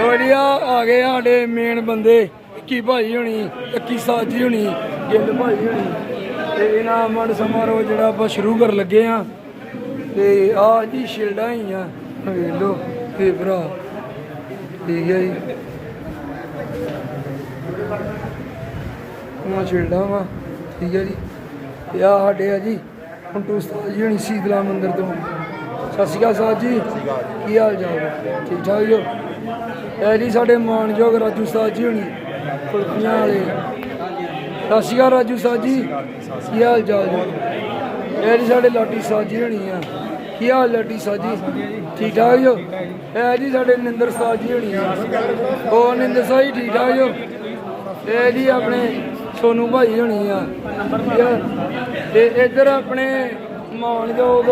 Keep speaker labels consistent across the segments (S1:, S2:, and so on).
S1: ਵਧੀਆ ਆ ਗਏ ਸਾਡੇ ਮੇਨ ਬੰਦੇ। ਕੀ ਭਾਜੀ ਹੋਣੀ ਲੱਕੀ ਸਾਜੀ ਹੋਣੀ, ਗਿੱਲ ਭਾਈ ਹੋਣੀ। ਤੇ ਇਹਨਾਂ ਮੜ ਸਮਾਰੋਹ ਜਿਹੜਾ ਆਪਾਂ ਸ਼ੁਰੂ ਕਰਨ ਲੱਗੇ ਆ। ਤੇ ਆ ਜੀ ਸ਼ਿਲਡਾਂ ਹੀ ਆ ਵੇਖ ਲੋ ਤੇ ਭਰਾ, ਠੀਕ ਹੈ ਜੀ। ਉਹ ਸ਼ਿਲਡਾਂ ਵਾ, ਠੀਕ ਹੈ ਜੀ। ਤੇ ਆ ਸਾਡੇ ਆ ਜੀ, ਹੁਣ ਤੂੰ ਜੀ ਹੋਣੀ, ਸੀਤਲਾ ਮੰਦਿਰ ਤੋਂ। ਸਤਿ ਸ਼੍ਰੀ ਅਕਾਲ ਸਾਹਿਬ ਜੀ। ਕੀ ਹਾਲ ਚਾਲ? ਠੀਕ ਠਾਕ ਜੋ ਇਹ ਜੀ ਸਾਡੇ ਮਾਨਯੋਗ ਰਾਜੂ ਸਾਹਿਬ ਜੀ ਹੋਣੀ, ਕੁਲਫੀਆਂ ਵਾਲੇ। ਸਤਿ ਸ਼੍ਰੀ ਅਕਾਲ ਰਾਜੂ ਸਾਹਿਬ ਜੀ। ਕੀ ਹਾਲ ਚਾਲ ਜੀ? ਇਹ ਜੀ ਸਾਡੇ ਲਾਟੀ ਸਾਹਿਬ ਜੀ ਹੋਣੀ ਆ। ਕੀ ਹਾਲ ਲਾਟੀ ਸਾਹਿਬ ਜੀ? ਠੀਕ ਠਾਕ ਜੋ ਇਹ ਜੀ ਸਾਡੇ ਨਿੰਦਰ ਸਾਹਿਬ ਜੀ ਹੋਣੀ ਆ। ਉਹ ਨਿੰਦਰ ਸਾਹਿਬ ਜੀ ਠੀਕ ਠਾਕ ਜੋ ਇਹ ਜੀ ਆਪਣੇ ਸੋਨੂ ਭਾਈ ਹੋਣੀ ਆ। ਠੀਕ ਆ? ਤੇ ਇੱਧਰ ਆਪਣੇ ਮਾਨਯੋਗ,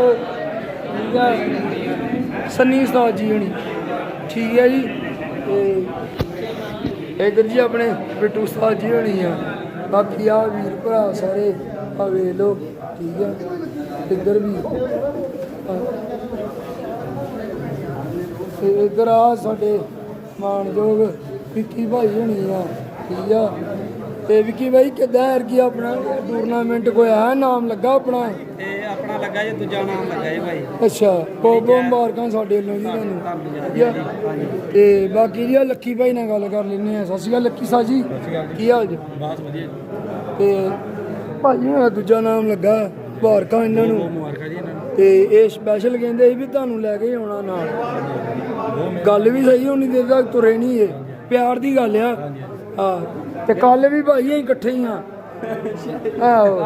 S1: ਠੀਕ ਆ, ਸੰਨੀ ਉਸਤਾਦ ਜੀ ਹੋਣੀ। ਠੀਕ ਹੈ ਜੀ। ਤੇ ਇੱਧਰ ਜੀ ਆਪਣੇ ਪਿੱਟੂ ਸਾਹਿਬ ਜੀ ਹੋਣੀ ਆ। ਬਾਕੀ ਆ ਵੀਰ ਭਰਾ ਸਾਰੇ ਆ ਵੇਖ ਲੋ ਠੀਕ ਆ। ਇੱਧਰ ਵੀ। ਤੇ ਇੱਧਰ ਆ ਸਾਡੇ ਮਾਨਯੋਗ ਵਿੱਕੀ ਭਾਈ ਹੋਣੀ ਆ, ਠੀਕ ਆ। ਤੇ ਵਿੱਕੀ ਭਾਈ ਕਿੱਦਾਂ ਹੈ ਕੀ ਆਪਣਾ ਟੂਰਨਾਮੈਂਟ ਕੋਈ ਆ ਨਾਮ ਲੱਗਾ ਆਪਣਾ?
S2: ਲੱਗਾ ਜੇ ਦੂਜਾ ਨਾਮ ਲੱਗਾ ਜੇ ਭਾਈ।
S1: ਅੱਛਾ ਬਹੁਤ ਬਹੁਤ ਮੁਬਾਰਕਾਂ ਸਾਡੇ ਵੱਲੋਂ ਜੀ ਤੁਹਾਨੂੰ। ਠੀਕ ਆ? ਤੇ ਬਾਕੀ ਜੀ ਆਹ ਲੱਕੀ ਭਾਈ ਨਾਲ ਗੱਲ ਕਰ ਲੈਂਦੇ ਆ ਸਤਿ ਸ਼੍ਰੀ ਅਕਾਲ ਲੱਕੀ ਸਾਹ ਜੀ। ਕੀ ਹਾਲ ਜੀ?
S2: ਬਹੁਤ ਵਧੀਆ
S1: ਤੇ ਭਾਜੀ ਮੇਰਾ ਦੂਜਾ ਨਾਮ ਲੱਗਾ। ਮੁਬਾਰਕਾਂ ਇਹਨਾਂ ਨੂੰ।
S2: ਮੁਬਾਰਕਾਂ ਜੀ ਇਹਨਾਂ ਨੂੰ।
S1: ਤੇ ਇਹ ਸਪੈਸ਼ਲ ਕਹਿੰਦੇ ਸੀ ਵੀ ਤੁਹਾਨੂੰ ਲੈ ਕੇ ਆਉਣਾ ਨਾਲ। ਗੱਲ ਵੀ ਸਹੀ ਹੋਣੀ ਤੱਕ ਤੁਰੇ ਨਹੀਂ ਇਹ। ਪਿਆਰ ਦੀ ਗੱਲ ਆ। ਹਾਂ ਤੇ ਕੱਲ ਵੀ ਭਾਈ ਅਸੀਂ ਇਕੱਠੇ ਹੀ ਆ ਆਹੋ।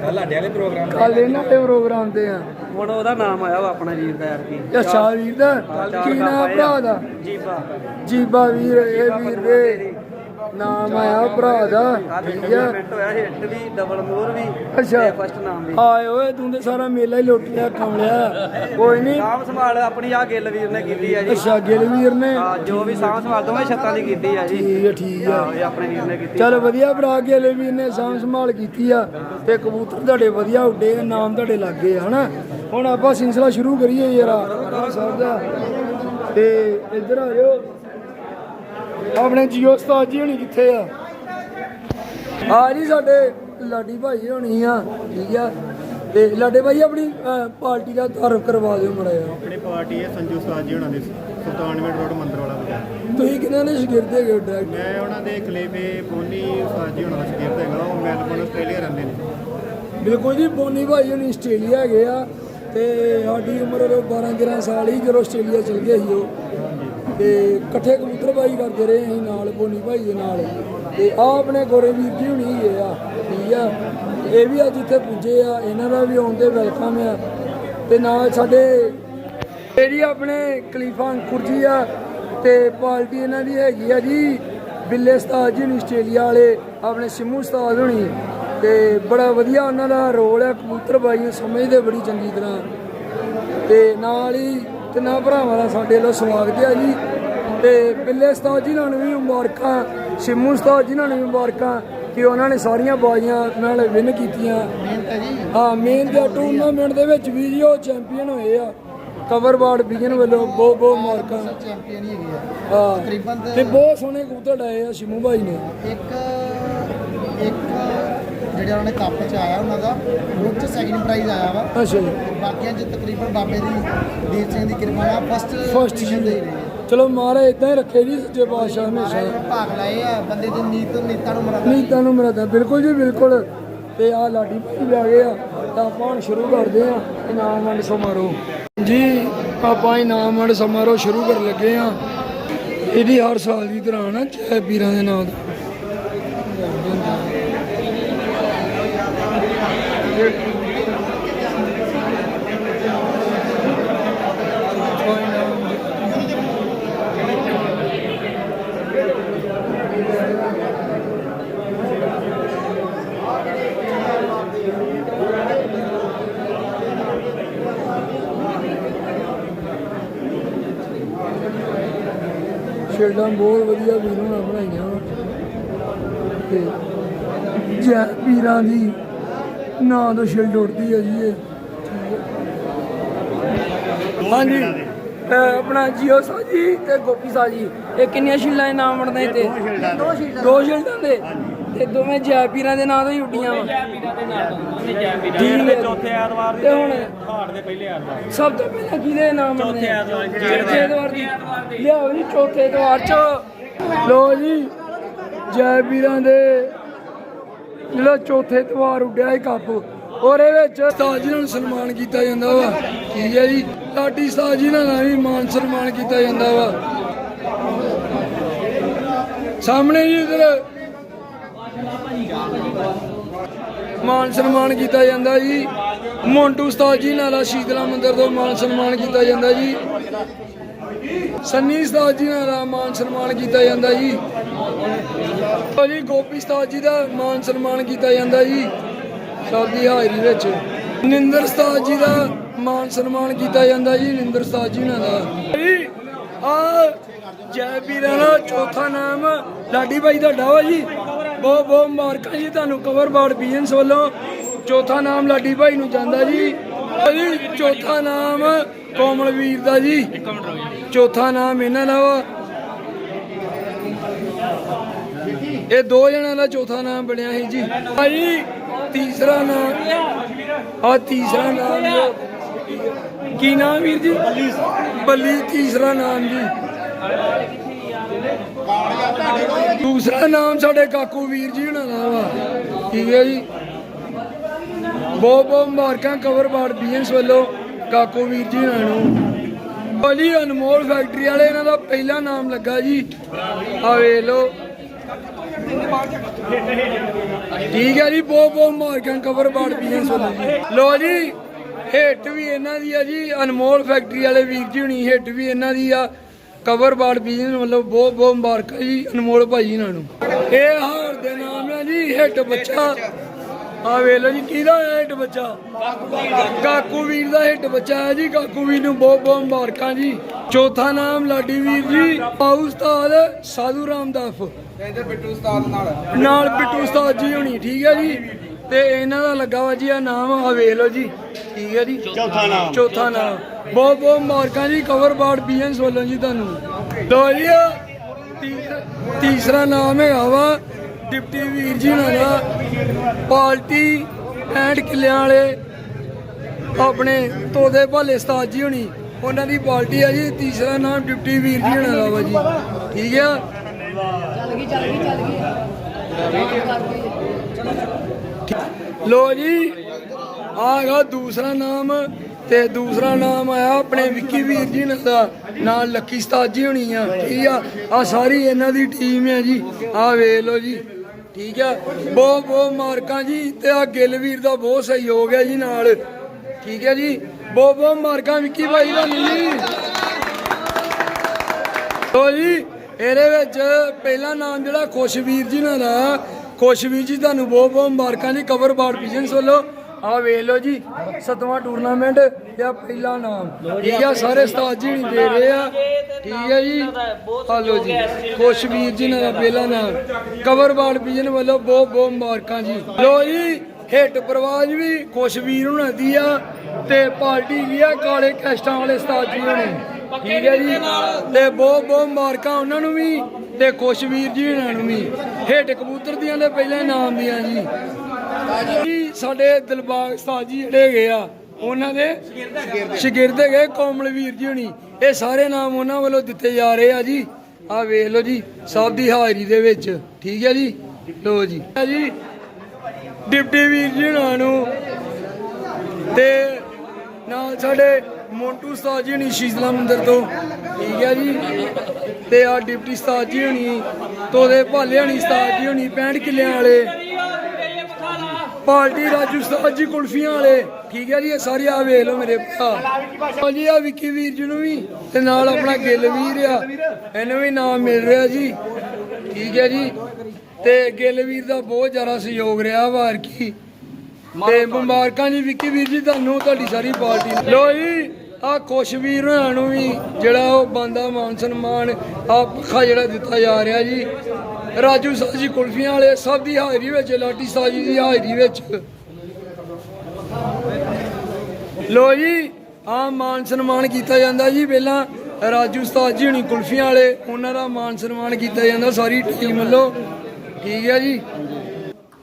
S2: ਕੱਲ ਆਡੇ ਵਾਲੇ ਪ੍ਰੋਗਰਾਮ
S1: ਕੱਲ ਇਹਨਾਂ ਦੇ। ਪ੍ਰੋਗਰਾਮ ਤੇ ਆ।
S2: ਹੁਣ ਉਹਦਾ ਨਾਮ ਆਇਆ ਵਾ ਆਪਣਾ ਵੀਰ ਦਾ ਯਾਰ ਕੀ।
S1: ਅੱਛਾ ਵੀਰ ਦਾ? ਕੀ ਨਾਮ ਭਰਾ ਦਾ?
S2: ਜੀਬਾ।
S1: ਜੀਬਾ ਵੀਰ ਇਹ ਵੀਰ ਦੇ। ਨਾਮ ਆਇਆ ਭਰਾ ਦਾ ਠੀਕ ਆ।
S2: ਹੋਇਆ ਹਿੱਟ ਵੀ ਡਬਲ ਮੋਰ ਵੀ
S1: ਅੱਛਾ।
S2: ਫਸਟ ਨਾਮ ਵੀ।
S1: ਆਏ ਓਏ ਤੂੰ ਤੇ ਸਾਰਾ ਮੇਲਾ ਹੀ ਲੁੱਟ ਲਿਆ ਕਮਲਿਆ ਕੋਈ ਨਹੀਂ
S2: ਸਾਂਭ ਸੰਭਾਲ ਆਪਣੀ ਆ ਗਿੱਲ ਵੀਰ ਨੇ ਕੀਤੀ ਆ ਜੀ।
S1: ਅੱਛਾ ਗਿਲ ਵੀਰ ਨੇ।
S2: ਹਾਂ ਜੋ ਵੀ ਸਾਂਭ ਸੰਭਾਲ ਦੋਵੇਂ ਛੱਤਾਂ ਦੀ ਕੀਤੀ ਆ ਜੀ।
S1: ਠੀਕ ਹੈ ਠੀਕ ਆ।
S2: ਇਹ ਆਪਣੇ ਵੀਰ ਨੇ ਕੀਤੀ।
S1: ਚਲ ਵਧੀਆ ਭਰਾ ਗਿਲ ਵੀਰ ਨੇ ਸਾਂਭ ਸੰਭਾਲ ਕੀਤੀ ਆ ਤੇ ਕਬੂਤਰ ਤੁਹਾਡੇ ਵਧੀਆ ਉੱਡੇ ਆ, ਨਾਮ ਤੁਹਾਡੇ ਲੱਗੇ ਆ ਹਨਾ? ਹੁਣ ਆਪਾਂ ਸਿਲਸਿਲਾ ਸ਼ੁਰੂ ਕਰੀਏ ਯਾਰ ਸਾਹਿਬ ਦਾ। ਤੇ ਇੱਧਰ ਆ ਜਾਓ। ਆਪਣੇ ਜੀਓ ਉਸਤਾਦ ਜੀ ਹੋਣੀ ਕਿੱਥੇ ਆ? ਆ ਜੀ ਸਾਡੇ ਲਾਡੀ ਭਾਈ ਹੋਣੀ ਆ ਠੀਕ ਆ। ਤੇ ਲਾਡੇ ਭਾਈ ਆਪਣੀ ਅਹ, ਪਾਰਟੀ ਦਾ ਤਾਰਫ ਕਰਵਾ ਦਿਓ ਮੜਾ ਯਾਰ
S3: ਆਪਣੀ ਪਾਰਟੀ ਹੈ ਸੰਜੂ ਸਾਜ ਜੀ ਉਹਨਾਂ ਦੀ ਸੁਲਤਾਨਵੇਟ ਰੋਡ ਮੰਦਰ ਵਾਲਾ ਬਾਜ਼ਾਰ
S1: ਤੁਸੀਂ ਕਿਹਨਾਂ ਦੇ ਸ਼ਗਿਰਦ ਹੈਗੇ ਡਾਇਰੈਕਟ
S3: ਮੈਂ ਉਹਨਾਂ ਦੇ ਖਲੇਫੇ ਪੋਨੀ ਸਾਜ ਜੀ ਉਹਨਾਂ ਦਾ ਸ਼ਗਿਰਦ ਹੈਗਾ ਉਹ ਮੈਲਬੌਰਨ ਆਸਟ੍ਰੇਲੀਆ ਰਹਿੰਦੇ ਨੇ।
S1: ਬਿਲਕੁਲ ਜੀ ਬੋਨੀ ਭਾਈ ਹੁਣ ਆਸਟ੍ਰੇਲੀਆ ਹੈਗੇ ਆ ਤੇ ਸਾਡੀ ਉਮਰ ਉਦੋਂ 12 13 ਸਾਲ ਹੀ ਜਦੋਂ ਆਸਟ੍ਰੇਲੀਆ ਚਲ ਗਏ ਸੀ ਉਹ। ਤੇ ਇਕੱਠੇ ਕਬੂਤਰਬਾਜ਼ੀ ਕਰਦੇ ਰਹੇ ਅਸੀਂ ਨਾਲ ਬੋਨੀ ਭਾਈ ਦੇ ਨਾਲ। ਤੇ ਆ ਆਪਣੇ ਗੋਰੇ ਵੀਰ ਜੀ ਹੁਣੀ ਹੈਗੇ ਆ, ਠੀਕ ਆ? ਇਹ ਵੀ ਅੱਜ ਇੱਥੇ ਪੁੱਜੇ ਆ, ਇਹਨਾਂ ਦਾ ਵੀ ਆਉਣ ਤੇ ਵੈਲਕਮ ਆ। ਤੇ ਨਾਲ ਸਾਡੇ ਇਹ ਆਪਣੇ ਕਲੀਫਾ ਅੰਕੁਰ ਜੀ ਆ, ਤੇ ਪਾਰਟੀ ਇਹਨਾਂ ਦੀ ਹੈਗੀ ਆ ਜੀ, ਬਿੱਲੇ ਸਤਾਜ ਜੀ ਨੇ ਆਸਟ੍ਰੇਲੀਆ ਵਾਲੇ, ਆਪਣੇ ਸਿੰਮੂ ਸਤਾਜ ਹੋਣੀ। ਤੇ ਬੜਾ ਵਧੀਆ ਉਹਨਾਂ ਦਾ ਰੋਲ ਹੈ ਕਬੂਤਰਬਾਜ਼ੀ ਨੂੰ ਸਮਝਦੇ ਬੜੀ ਚੰਗੀ ਤਰ੍ਹਾਂ। ਤੇ ਨਾਲ ਹੀ ਤਿੰਨਾਂ ਭਰਾਵਾਂ ਦਾ ਸਾਡੇ ਵੱਲੋਂ ਸਵਾਗਤ ਹੈ ਜੀ। ਤੇ ਬਿੱਲੇ ਉਸਤਾਦ ਜੀ ਨਾਲ ਵੀ ਮੁਬਾਰਕਾਂ ਸਿੰਮੂ ਉਸਤਾਦ ਜੀ ਨਾਲ ਵੀ ਮੁਬਾਰਕਾਂ ਕਿ ਉਹਨਾਂ ਨੇ ਸਾਰੀਆਂ ਬਾਜ਼ੀਆਂ ਨਾਲ ਵਿਨ ਕੀਤੀਆਂ। ਹਾਂ ਮੇਨ ਦੇ ਟੂਰਨਾਮੈਂਟ ਦੇ ਵਿੱਚ ਵੀ ਜੀ ਉਹ ਚੈਂਪੀਅਨ ਹੋਏ ਆ। ਕਵਰ ਬਾਰਡ ਬਿਗਨ ਵੱਲੋਂ ਬਹੁਤ ਬਹੁਤ ਮੁਬਾਰਕਾਂ।
S4: ਚੈਂਪੀਅਨ ਹੀ ਹੈਗੀ ਆ।
S1: ਹਾਂ
S4: ਤਕਰੀਬਨ ਤੇ
S1: ਤੇ ਬਹੁਤ ਸੋਹਣੇ ਕਬੂਤਰ ਡਾਏ ਆ ਸ਼ਿਮੂ ਭਾਈ ਨੇ।
S4: ਇੱਕ ਇੱਕ ਜਿਹੜਾ ਉਹਨਾਂ ਨੇ ਕੱਪ ਚ ਆਇਆ ਉਹਨਾਂ ਦਾ ਉਹ ਚ ਸੈਕਿੰਡ ਪ੍ਰਾਈਜ਼ ਆਇਆ ਵਾ।
S1: ਅੱਛਾ ਜੀ।
S4: ਬਾਕੀਆਂ ਚ ਤਕਰੀਬਨ ਬਾਬੇ ਦੀ ਦੇਵ ਸਿੰਘ ਦੀ ਕਿਰਪਾ ਨਾਲ ਫਸਟ
S1: ਫਸਟ
S4: ਦੇ ਹੀ ਰਹੇ। ਆ
S1: ਚਲੋ ਮਹਾਰਾਜ ਇਦਾਂ ਹੀ ਰੱਖੇ ਜੀ ਸੱਚੇ ਪਾਤਸ਼ਾਹ ਹਮੇਸ਼ਾ
S4: ਭਾਗ ਲਏ ਆ ਬੰਦੇ ਦੀ ਨੀਤ ਨੀਤਾਂ ਨੂੰ ਮਰਾਦਾ
S1: ਨਹੀਂ ਤੁਹਾਨੂੰ ਮੇਰਾ ਤਾਂ ਬਿਲਕੁਲ ਜੀ ਬਿਲਕੁਲ। ਤੇ ਆ ਲਾਡੀ ਭਾਈ ਵੀ ਆ ਗਏ ਆ ਤਾਂ ਆਪਾਂ ਹੁਣ ਸ਼ੁਰੂ ਕਰਦੇ ਆ ਇਨਾਮ ਵੰਡ ਸਮਾਰੋਹ। ਜੀ ਆਪਾਂ ਇਨਾਮ ਵੰਡ ਸਮਾਰੋਹ ਸ਼ੁਰੂ ਕਰਨ ਲੱਗੇ ਆ। ਇਹਦੀ ਹਰ ਸਾਲ ਦੀ ਤਰ੍ਹਾਂ ਨਾ ਜੈ ਪੀਰਾਂ ਦੇ ਨਾਮ ਸ਼ੇਡਾਂ ਬਹੁਤ ਵਧੀਆ ਵੀਰਾਂ ਨਾਲ ਬਣਾਈਆਂ ਵਾ। ਤੇ ਜੈ ਪੀਰਾਂ ਦੀ ਨਾਂ ਤੋਂ ਸ਼ਿਲਡ ਉੱਡਦੀ ਹੈ ਜੀ ਇਹ। ਹਾਂਜੀ ਅਹ ਆਪਣਾ ਜੀਓ ਸਾਜੀ ਤੇ ਗੋਪੀ ਸਾਜੀ ਇਹ ਕਿੰਨੀਆਂ ਸ਼ੀਲਾਂ ਦੇ ਨਾਮ ਬਣਦੇ ਤੇ?
S4: ਦੋ ਸ਼ੀਟ
S1: ਦੋ। ਸ਼ੀਲਡਾਂ ਦੇ। ਤੇ ਦੋਵੇਂ ਜੈ ਪੀਰਾਂ ਦੇ ਨਾਂ ਤੋਂ ਹੀ ਉੱਡੀਆਂ ਵਾ। ਠੀਕ ਹੈ ਚੌਥੇ ਐਤਵਾਰ ਤੇ ਹੁਣ ਹਾੜ ਦੇ ਪਹਿਲੇ ਐਤਵਾਰ ਸਭ ਤੋਂ ਪਹਿਲਾਂ ਕਿਹਦੇ ਨਾਮ ਚੌਥੇ ਐਤਵਾਰ ਚੌਥੇ ਐਤਵਾਰ ਦੀ। ਲਿਆਓ ਜੀ ਚੌਥੇ ਐਤਵਾਰ ਚ। ਲੋ ਜੀ ਜੈ ਪੀਰਾਂ ਦੇ ਜਿਹੜਾ ਚੌਥੇ ਐਤਵਾਰ ਉੱਡਿਆ ਇਹ ਕੱਪ ਔਰ ਇਹ ਵਿੱਚ ਜੀ ਨੂੰ ਸਨਮਾਨ ਕੀਤਾ ਜਾਂਦਾ ਵਾ। ਠੀਕ ਹੈ ਜੀ ਲਾਡੀ ਜੀ ਨਾਲ ਵੀ ਮਾਨ ਸਨਮਾਨ ਕੀਤਾ ਜਾਂਦਾ ਵਾ। ਸਾਹਮਣੇ ਜੀ ਇਧਰ ਮਾਨ ਸਨਮਾਨ ਕੀਤਾ ਜਾਂਦਾ ਜੀ। ਮੋਂਟੂ ਉਸਤਾਦ ਜੀ, ਨਾਲਾ ਸ਼ੀਤਲਾ ਮੰਦਿਰ ਤੋਂ ਮਾਨ ਸਨਮਾਨ ਕੀਤਾ ਜਾਂਦਾ ਜੀ। ਸੰਨੀ ਉਸਤਾਦ ਜੀ, ਨਾਲਾ ਮਾਨ ਸਨਮਾਨ ਕੀਤਾ ਜਾਂਦਾ ਜੀ। ਜੀ, ਗੋਪੀ ਉਸਤਾਦ ਜੀ ਦਾ ਮਾਨ ਸਨਮਾਨ ਕੀਤਾ ਜਾਂਦਾ ਜੀ। ਸਭ ਹਾਜ਼ਰੀ ਵਿੱਚ ਨਿੰਦਰ ਉਸਤਾਦ ਜੀ ਦਾ ਮਾਨ ਸਨਮਾਨ ਕੀਤਾ ਜਾਂਦਾ ਜੀ, ਨਿੰਦਰ ਉਸਤਾਦ ਜੀ ਨਾਲ। ਜੀ, ਆ ਜੈ ਵੀਰਾਂ ਦਾ ਚੌਥਾ ਨਾਮ ਲਾਡੀ ਭਾਈ ਤੁਹਾਡਾ ਵਾ ਜੀ। ਬਹੁਤ ਬਹੁਤ ਮੁਬਾਰਕਾਂ ਜੀ ਤੁਹਾਨੂੰ, ਕਵਰ ਬਾਰਡ ਬੀਐਨਸ ਵੱਲੋਂ। ਚੌਥਾ ਨਾਮ ਲਾਡੀ ਭਾਈ ਨੂੰ ਜਾਂਦਾ ਜੀ। ਜੀ ਚੌਥਾ ਨਾਮ ਕੋਮਲਵੀਰ ਦਾ ਜੀ। ਚੌਥਾ ਨਾਮ ਇਹਨਾਂ ਦਾ ਵਾ। ਇਹ ਦੋ ਜਣਾਂ ਦਾ ਚੌਥਾ ਨਾਮ ਬਣਿਆ ਸੀ ਜੀ। ਭਾਈ, ਤੀਸਰਾ ਨਾਮ। ਆ ਤੀਸਰਾ ਨਾਮ ਕੀ ਨਾਮ ਵੀਰ ਜੀ? ਬੱਲੀ ਤੀਸਰਾ ਨਾਮ ਜੀ। ਦੂਸਰਾ ਨਾਮ ਸਾਡੇ ਕਾਕੂ ਵੀਰ ਜੀ ਹੁਣਾਂ ਦਾ ਵਾ। ਠੀਕ ਹੈ ਜੀ। ਬਹੁਤ ਬਹੁਤ ਮੁਬਾਰਕਾਂ ਕਵਰ ਬਾਰਡ ਬੀਐਨਸ ਵੱਲੋਂ ਕਾਕੂ ਵੀਰ ਜੀ ਹੁਣਾਂ ਨੂੰ। ਬਲੀ ਅਨਮੋਲ ਫੈਕਟਰੀ ਵਾਲੇ, ਇਹਨਾਂ ਦਾ ਪਹਿਲਾ ਨਾਮ ਲੱਗਾ ਜੀ। ਆ ਵੇਖ ਲਓ। ਠੀਕ ਹੈ ਜੀ, ਬਹੁਤ ਬਹੁਤ ਮੁਬਾਰਕਾਂ ਕਵਰ ਬਾਰਡ ਬੀਐਨਸ ਵੱਲੋਂ ਜੀ। ਲੋ ਜੀ ਹਿੱਟ ਵੀ ਇਹਨਾਂ ਦੀ ਆ ਜੀ, ਅਨਮੋਲ ਫੈਕਟਰੀ ਵਾਲੇ ਵੀਰ ਜੀ ਹੁਣੀ ਹਿੱਟ ਵੀ ਇਹਨਾਂ ਦੀ ਆ। ਕਵਰ ਬਾਰਡ ਬੀਐਨਸ ਵੱਲੋਂ ਬਹੁਤ ਬਹੁਤ ਮੁਬਾਰਕਾਂ ਜੀ ਅਨਮੋਲ ਭਾਈ ਇਹਨਾਂ ਨੂੰ। ਇਹ ਹਾਰ ਦੇ ਨਾਮ ਹੈ ਜੀ ਹਿੱਟ ਬੱਚਾ। ਆ ਵੇਖ ਲਓ ਜੀ ਕਿਹਦਾ ਹੈ ਹਿੱਟ ਬੱਚਾ? ਕਾਕੂ ਵੀਰ ਦਾ ਹਿੱਟ ਬੱਚਾ ਹੈ ਜੀ ਕਾਕੂ ਵੀਰ ਨੂੰ ਬਹੁਤ ਬਹੁਤ ਮੁਬਾਰਕਾਂ ਜੀ। ਚੌਥਾ ਨਾਮ ਲਾਡੀ ਵੀਰ ਜੀ ਪਾਉ ਉਸਤਾਦ ਸਾਧੂ ਰਾਮਦਾਸ।
S2: ਇਧਰ ਬਿੱਟੂ ਉਸਤਾਦ ਨਾਲ।
S1: ਨਾਲ ਬਿੱਟੂ ਉਸਤਾਦ ਜੀ ਹੋਣੀ ਠੀਕ ਹੈ ਜੀ। ਤੇ ਇਹਨਾਂ ਦਾ ਲੱਗਾ ਵਾ ਜੀ ਆ ਨਾਮ ਆ ਵੇਖ ਲਓ ਜੀ। ਠੀਕ ਹੈ ਜੀ? ਚੌਥਾ ਨਾਮ। ਚੌਥਾ ਨਾਮ। ਬਹੁਤ ਬਹੁਤ ਮੁਬਾਰਕਾਂ ਜੀ ਕਵਰ ਬਾਰਡ ਬੀਐਨਸ ਵੱਲੋਂ ਜੀ ਤੁਹਾਨੂੰ। ਲੋ ਜੀ ਤੀਸਰਾ- ਤੀਸਰਾ ਨਾਮ ਹੈਗਾ ਵਾ ਡਿਪਟੀ ਵੀਰ ਜੀ ਨਾਲ ਦਾ। ਪਾਰਟੀ ਐਂਡ ਕਿੱਲਿਆਂ ਵਾਲੇ ਆਪਣੇ ਤੋਦੇ ਭਾਲੇ ਉਸਤਾਦ ਜੀ ਹੋਣੀ ਉਹਨਾਂ ਦੀ ਪਾਰਟੀ ਆ ਜੀ ਤੀਸਰਾ ਨਾਮ ਡਿਪਟੀ ਵੀਰ ਜੀ ਹੋਣਾ ਦਾ ਵਾ ਜੀ। ਠੀਕ ਆ? ਲੋ ਜੀ ਆਗਾ ਦੂਸਰਾ ਨਾਮ ਤੇ ਦੂਸਰਾ ਨਾਮ ਆਇਆ ਆਪਣੇ ਵਿੱਕੀ ਵੀਰ ਜੀ ਦਾ, ਨਾਲ ਲੱਕੀ ਉਸਤਾਦ ਜੀ ਹੋਣੀ ਆ ਠੀਕ ਆ? ਆ ਸਾਰੀ ਇਹਨਾਂ ਦੀ ਟੀਮ ਆ ਜੀ, ਆ ਵੇਖ ਲਓ ਜੀ, ਠੀਕ ਆ? ਬਹੁਤ ਬਹੁਤ ਮਾਰਕਾਂ ਜੀ, ਤੇ ਆ ਗਿੱਲ ਵੀਰ ਦਾ ਬਹੁਤ ਸਹਿਯੋਗ ਹੈ ਜੀ ਨਾਲ, ਠੀਕ ਹੈ ਜੀ? ਬਹੁਤ ਬਹੁਤ ਮਾਰਕਾਂ ਵਿੱਕੀ ਭਾਈ ਦਾ ਜੀ। ਲੋ ਜੀ, ਇਹਦੇ ਵਿੱਚ ਪਹਿਲਾ ਨਾਮ ਜਿਹੜਾ ਖੁਸ਼ਵੀਰ ਜੀ ਨਾਲ ਦਾ ਖੁਸ਼ਵੀਰ ਜੀ ਤੁਹਾਨੂੰ ਬਹੁਤ ਬਹੁਤ ਮੁਬਾਰਕਾਂ ਜੀ ਕਵਰ ਬਾਰਡ ਬਿਜ਼ਨਸ ਵੱਲੋਂ। ਆ ਵੇਖ ਲਓ ਜੀ ਸਤਵਾਂ ਟੂਰਨਾਮੈਂਟ ਦਾ ਪਹਿਲਾ ਨਾਮ। ਠੀਕ ਆ ਸਾਰੇ ਉਸਤਾਦ ਜੀ ਨਹੀਂ ਦੇ ਰਹੇ ਆ। ਠੀਕ ਹੈ ਜੀ ਆ ਲਓ ਜੀ ਖੁਸ਼ਵੀਰ ਜੀ ਦਾ ਪਹਿਲਾ ਨਾਮ ਕਵਰ ਬਾਰਡ ਬਿਜ਼ਨਸ ਵੱਲੋਂ ਬਹੁਤ ਬਹੁਤ ਮੁਬਾਰਕਾਂ ਜੀ। ਲੋ ਜੀ ਹਿੱਟ ਪ੍ਰਵਾਜ ਵੀ ਖੁਸ਼ਵੀਰ ਹੁਣਾਂ ਦੀ ਆ ਤੇ ਪਾਰਟੀ ਵੀ ਆ ਕਾਲੇ ਕੈਸਟਾਂ ਵਾਲੇ ਉਸਤਾਦ ਜੀ ਹੋਣੇ। ਠੀਕ ਹੈ ਜੀ ਤੇ ਬਹੁਤ ਬਹੁਤ ਮੁਬਾਰਕਾਂ ਉਹਨਾਂ ਨੂੰ ਵੀ ਤੇ ਖੁਸ਼ਵੀਰ ਜੀ ਉਹਨਾਂ ਨੂੰ ਵੀ। ਹੇਠ ਕਬੂਤਰ ਦੀਆਂ ਦੇ ਪਹਿਲੇ ਨਾਮ ਦੀਆਂ ਜੀ। ਜੀ, ਸਾਡੇ ਦਿਲਬਾਗ ਉਸਤਾਦ ਜੀ ਜਿਹੜੇ ਹੈਗੇ ਆ, ਉਹਨਾਂ ਦੇ ਸ਼ਾਗਿਰਦ ਹੈਗੇ ਕੋਮਲਵੀਰ ਜੀ ਹੁਣੀ। ਇਹ ਸਾਰੇ ਨਾਮ ਉਹਨਾਂ ਵੱਲੋਂ ਦਿੱਤੇ ਜਾ ਰਹੇ ਆ ਜੀ। ਆ ਵੇਖ ਲਓ ਜੀ, ਸਭ ਦੀ ਹਾਜ਼ਰੀ ਦੇ ਵਿੱਚ। ਠੀਕ ਹੈ ਜੀ? ਲੋ ਜੀ। ਜੀ, ਡਿਪਟੀ ਵੀਰ ਜੀ ਉਹਨਾਂ ਨੂੰ ਤੇ ਨਾਲ ਸਾਡੇ ਮੋਂਟੂ ਉਸਤਾਦ ਜੀ ਹੁਣੀ ਸ਼ੀਤਲਾ ਮੰਦਿਰ ਤੋਂ। ਠੀਕ ਹੈ ਜੀ। ਤੇ ਆ ਡਿਪਟੀ ਉਸਤਾਦ ਜੀ ਹੁਣੀ ਤੋਦੇ ਭਾਲੇ ਹੁਣੀ ਉਸਤਾਦ ਜੀ ਹੁਣੀ 65 ਕਿੱਲਿਆਂ ਵਾਲੇ। ਪਾਰਟੀ ਰਾਜੂ ਉਸਤਾਦ ਜੀ ਕੁਲਫੀਆਂ ਵਾਲੇ। ਠੀਕ ਹੈ ਜੀ, ਇਹ ਸਾਰੇ ਆ ਵੇਖ ਲਓ ਮੇਰੇ ਭਰਾ। ਜੀ ਆ ਵਿੱਕੀ ਵੀਰ ਜੀ ਨੂੰ ਵੀ, ਤੇ ਨਾਲ ਆਪਣਾ ਗਿੱਲ ਵੀਰ ਆ। ਇਹਨੂੰ ਵੀ ਨਾਮ ਮਿਲ ਰਿਹਾ ਜੀ। ਠੀਕ ਹੈ ਜੀ। ਤੇ ਗਿੱਲ ਵੀਰ ਦਾ ਬਹੁਤ ਜ਼ਿਆਦਾ ਸਹਿਯੋਗ ਰਿਹਾ ਵਾਰ ਕੀ ਤੇ ਮੁਬਾਰਕਾਂ ਜੀ ਵਿੱਕੀ ਵੀਰ ਜੀ, ਤੁਹਾਨੂੰ, ਤੁਹਾਡੀ ਸਾਰੀ ਪਾਰਟੀ ਲੋ ਜੀ। ਆ ਖੁਸ਼ਵੀਰ ਹੋਣਾ ਨੂੰ ਵੀ ਜਿਹੜਾ ਉਹ ਬੰਦਾ ਮਾਨ ਸਨਮਾਨ ਆ ਪੱਖਾ ਜਿਹੜਾ ਦਿੱਤਾ ਜਾ ਰਿਹਾ ਜੀ। ਰਾਜੂ ਸਾਹਿਬ ਜੀ ਕੁਲਫੀਆਂ ਵਾਲੇ ਸਭ ਦੀ ਹਾਜ਼ਰੀ ਵਿੱਚ ਲਾਟੀ ਸਾਹਿਬ ਜੀ ਦੀ ਹਾਜ਼ਰੀ ਵਿੱਚ। ਲੋ ਜੀ, ਆ ਮਾਨ ਸਨਮਾਨ ਕੀਤਾ ਜਾਂਦਾ ਜੀ। ਪਹਿਲਾਂ ਰਾਜੂ ਉਸਤਾਦ ਜੀ ਹੁਣੀ ਕੁਲਫੀਆਂ ਵਾਲੇ, ਉਹਨਾਂ ਦਾ ਮਾਨ ਸਨਮਾਨ ਕੀਤਾ ਜਾਂਦਾ ਸਾਰੀ ਟੀਮ ਵੱਲੋਂ। ਠੀਕ ਹੈ ਜੀ।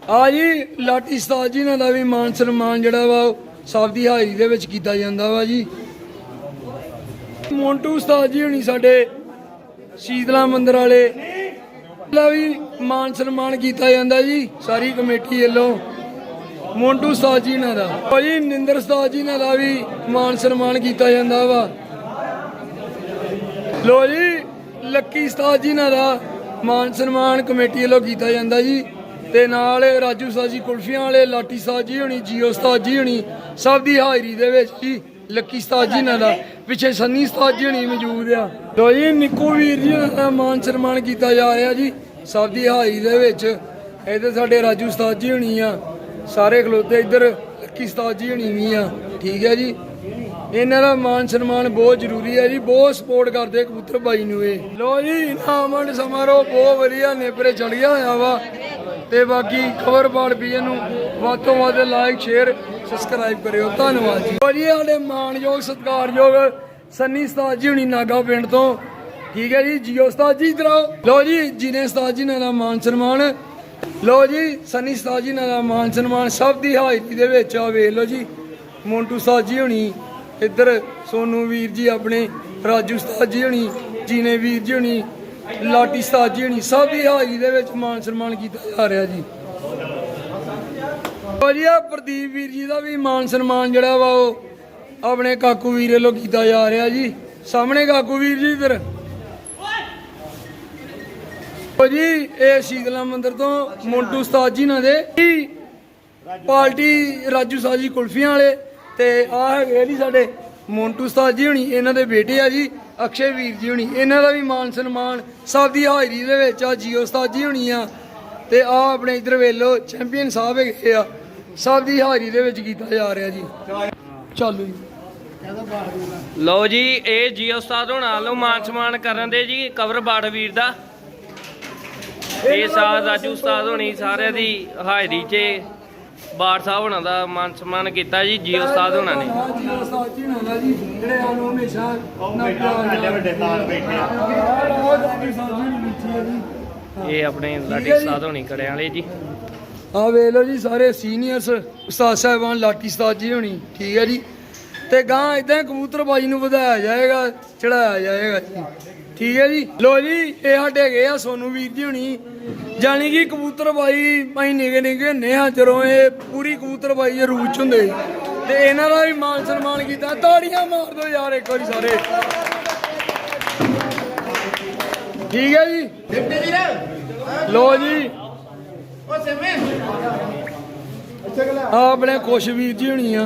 S1: ਆ ਜੀ ਲਾਟੀ ਉਸਤਾਦ ਜੀ ਨਾਲ ਦਾ ਵੀ ਮਾਨ ਸਨਮਾਨ ਜਿਹੜਾ ਵਾ ਉਹ ਸਭ ਦੀ ਹਾਜ਼ਰੀ ਦੇ ਵਿੱਚ ਕੀਤਾ ਜਾਂਦਾ ਵਾ ਜੀ। ਮੋਂਟੂ ਉਸਤਾਦ ਜੀ ਹੁਣੀ ਸਾਡੇ ਸ਼ੀਤਲਾ ਮੰਦਿਰ ਵਾਲੇ। ਦਾ ਵੀ ਮਾਨ ਸਨਮਾਨ ਕੀਤਾ ਜਾਂਦਾ ਜੀ, ਸਾਰੀ ਕਮੇਟੀ ਵੱਲੋਂ। ਮੋਂਟੂ ਉਸਤਾਦ ਜੀ ਨਾਲ ਦਾ। ਭਾਜੀ, ਨਿੰਦਰ ਉਸਤਾਦ ਜੀ ਨਾਲ ਦਾ ਵੀ ਮਾਨ ਸਨਮਾਨ ਕੀਤਾ ਜਾਂਦਾ ਵਾ। ਲੋ ਜੀ, ਲੱਕੀ ਉਸਤਾਦ ਜੀ ਨਾਲ ਦਾ ਮਾਨ ਸਨਮਾਨ ਕਮੇਟੀ ਵੱਲੋਂ ਕੀਤਾ ਜਾਂਦਾ ਜੀ। ਤੇ ਨਾਲ ਰਾਜੂ ਉਸਤਾਦ ਜੀ, ਕੁਲਫੀਆਂ ਵਾਲੇ, ਲਾਟੀ ਉਸਤਾਦ ਜੀ ਹੋਣੀ, ਜੀਓ ਉਸਤਾਦ ਜੀ ਹੋਣੀ, ਸਭ ਦੀ ਹਾਜ਼ਰੀ ਦੇ ਵਿੱਚ ਜੀ, ਲੱਕੀ ਉਸਤਾਦ ਜੀ ਨਾਲ ਦਾ। ਪਿੱਛੇ ਸੰਨੀ ਉਸਤਾਦ ਜੀ ਹੋਣੀ ਮੌਜੂਦ ਆ। ਲੋ ਜੀ, ਨਿੱਕੂ ਵੀਰ ਜੀ ਦਾ ਮਾਨ ਸਨਮਾਨ ਕੀਤਾ ਜਾ ਰਿਹਾ ਜੀ ਸਭ ਦੀ ਹਾਜ਼ਰੀ ਦੇ ਵਿੱਚ। ਇੱਧਰ ਸਾਡੇ ਰਾਜੂ ਉਸਤਾਦ ਜੀ ਹੋਣੀ ਆ। ਸਾਰੇ ਖਲੋਤੇ ਇੱਧਰ ਲੱਕੀ ਉਸਤਾਦ ਜੀ ਹੋਣੀ ਵੀ ਆ। ਠੀਕ ਹੈ ਜੀ। ਇਹਨਾਂ ਦਾ ਮਾਨ ਸਨਮਾਨ ਬਹੁਤ ਜ਼ਰੂਰੀ ਹੈ ਜੀ, ਬਹੁਤ ਸਪੋਰਟ ਕਰਦੇ ਕਬੂਤਰ ਬਾਈ ਨੂੰ ਇਹ। ਲੋ ਜੀ ਇਨਾਮਨ ਸਮਾਰੋਹ ਬਹੁਤ ਵਧੀਆ ਨੇਪਰੇ ਚੜ ਗਿਆ ਹੋਇਆ ਵਾ। ਤੇ ਬਾਕੀ ਖਬਰ ਬਾੜ ਵੀ ਇਹਨੂੰ ਵੱਧ ਤੋਂ ਵੱਧ ਲਾਈਕ ਸ਼ੇਅਰ ਸਬਸਕ੍ਰਾਈਬ ਕਰਿਓ, ਧੰਨਵਾਦ ਜੀ। ਲੋ ਜੀ ਸਾਡੇ ਮਾਣਯੋਗ, ਸਤਿਕਾਰਯੋਗ ਸੰਨੀ ਉਸਤਾਦ ਜੀ ਹੁਣੀ ਨਾਗਾ ਪਿੰਡ ਤੋਂ। ਠੀਕ ਹੈ ਜੀ, ਜੀਓ ਉਸਤਾਦ ਜੀ ਦਰਾਓ ਆਓ। ਲੋ ਜੀ, ਜੀਨੇ ਸਤਾਜ ਜੀ ਨਾਲ ਦਾ ਮਾਨ ਸਨਮਾਨ। ਲੋ ਜੀ, ਸੰਨੀ ਉਸਤਾਦ ਜੀ ਨਾਲ ਦਾ ਮਾਨ ਸਨਮਾਨ ਸਭ ਦੀ ਹਾਜ਼ਰੀ ਦੇ ਵਿੱਚ ਆ, ਵੇਖ ਲੋ ਜੀ। ਮੋਂਟੂ ਉਸਤਾਦ ਜੀ ਹੁਣੀ, ਇੱਧਰ ਸੋਨੂ ਵੀਰ ਜੀ ਆਪਣੇ, ਰਾਜੂ ਸਤਾਜ ਜੀ ਹੁਣੀ, ਜੀਨੇ ਵੀਰ ਜੀ ਹੁਣੀ, ਲਾਟੀ ਸਤਾਜ ਜੀ ਹੁਣੀ, ਸਭ ਦੀ ਹਾਜ਼ਰੀ ਦੇ ਵਿੱਚ ਮਾਨ ਸਨਮਾਨ ਕੀਤਾ ਜਾ ਰਿਹਾ ਜੀ। ਵਧੀਆ ਪ੍ਰਦੀਪ ਵੀਰ ਜੀ ਦਾ ਵੀ ਮਾਨ ਸਨਮਾਨ ਜਿਹੜਾ ਵਾ ਉਹ ਆਪਣੇ ਕਾਕੂ ਵੀਰ ਵੱਲੋਂ ਕੀਤਾ ਜਾ ਰਿਹਾ ਜੀ। ਸਾਹਮਣੇ ਕਾਕੂ ਵੀਰ ਜੀ ਇੱਧਰ ਉਹ ਜੀ, ਇਹ ਸ਼ੀਤਲਾ ਮੰਦਿਰ ਤੋਂ ਮੋਂਟੂ ਉਸਤਾਦ ਜੀ ਨਾਲ ਦੇ। ਪਾਰਟੀ ਰਾਜੂ ਸਾਜੀ ਕੁਲਫੀਆਂ ਵਾਲੇ ਤੇ ਆ ਹੈਗੇ ਆ ਜੀ ਸਾਡੇ ਮੋਂਟੂ ਉਸਤਾਦ ਜੀ ਹੁਣੀ, ਇਹਨਾਂ ਦੇ ਬੇਟੇ ਆ ਜੀ, ਅਕਸ਼ੇ ਵੀਰ ਜੀ ਹੁਣੀ। ਇਹਨਾਂ ਦਾ ਵੀ ਮਾਨ ਸਨਮਾਨ ਸਭ ਦੀ ਹਾਜ਼ਰੀ ਦੇ ਵਿੱਚ ਆ, ਜੀਓ ਉਸਤਾਦ ਜੀ ਹੁਣੀ ਆ। ਤੇ ਆ ਆਪਣੇ ਇਧਰ ਵੇਲੋ ਚੈਂਪੀਅਨ ਸਾਹਿਬ ਹੈਗੇ ਆ। ਸਭ ਦੀ ਹਾਜ਼ਰੀ ਦੇ ਵਿੱਚ ਕੀਤਾ ਜਾ ਰਿਹਾ ਜੀ। ਚੱਲੋ ਜੀ।
S5: ਲਓ ਜੀ ਇਹ ਜੀਓ ਉਸਤਾਦ ਹੋਣਾ ਵੱਲੋਂ ਮਾਨ ਸਨਮਾਨ ਕਰਨ ਦੇ ਜੀ ਕਵਰ ਬਾੜ ਵੀਰ ਦਾ। ਇਹ ਸਾਥ ਰਾਜੂ ਉਸਤਾਦ ਹੋਣੀ ਸਾਰਿਆਂ ਦੀ ਹਾਜ਼ਰੀ 'ਚ ਬਾੜ ਸਾਹਿਬ ਹੋਣਾ ਦਾ ਮਾਨ ਸਨਮਾਨ ਕੀਤਾ ਜੀ ਜੀਓ ਉਸਤਾਦ ਹੋਣਾ ਨੇ।
S1: ਹਾਂ ਜੀਓ ਉਸਤਾਦ ਜੀ ਨਾਲ ਜੀ ਜਿਹੜੇ ਸਾਨੂੰ ਹਮੇਸ਼ਾ ਨਾ ਪਿਆਰ
S3: ਵੱਡੇ ਤਾਰ ਬੈਠੇ ਆ।
S1: ਆ ਰਾਜੂ ਸਾਹਿਬ ਜੀ ਨੂੰ ਮਿੱਠੀ ਆ ਜੀ।
S5: ਇਹ ਆਪਣੇ ਲਾਡੀ ਉਸਤਾਦ ਹੋਣੀ ਕੜਿਆਂ ਵਾਲੇ ਜੀ।
S1: ਆ ਵੇਖ ਲਓ ਜੀ ਸਾਰੇ ਸੀਨੀਅਰਸ ਉਸਤਾਦ ਸਾਹਿਬਾਨ ਲਾਟੀ ਉਸਤਾਦ ਜੀ ਹੋਣੀ ਠੀਕ ਹੈ ਜੀ। ਤੇ ਗਾਂ ਇਦਾਂ ਕਬੂਤਰਬਾਜੀ ਨੂੰ ਵਧਾਇਆ ਜਾਏਗਾ ਚੜਾਇਆ ਜਾਏਗਾ। ਜੀ ਠੀਕ ਹੈ ਜੀ। ਲੋ ਜੀ ਇਹ ਸਾਡੇ ਹੈਗੇ ਆ ਸੋਨੂ ਵੀਰ ਜੀ ਹੋਣੀ। ਜਾਣੀ ਕਿ ਕਬੂਤਰਬਾਜੀ ਅਸੀਂ ਨਿਗੇ ਨਿਗੇ ਨੇਹਾ ਜਦੋਂ ਇਹ ਪੂਰੀ ਕਬੂਤਰਬਾਜੀ ਦੇ ਰੂਪ ਚ ਹੁੰਦੇ ਤੇ ਇਹਨਾਂ ਦਾ ਵੀ ਮਾਨ ਸਨਮਾਨ ਕੀਤਾ। ਤਾੜੀਆਂ ਮਾਰ ਦਿਓ ਯਾਰ ਇੱਕ ਵਾਰੀ ਸਾਰੇ। ਠੀਕ ਹੈ ਜੀ। ਲੋ ਜੀ। ਆ ਆਪਣੇ ਕੁਛ ਵੀਰ ਜੀ ਹੋਣੀ ਆ।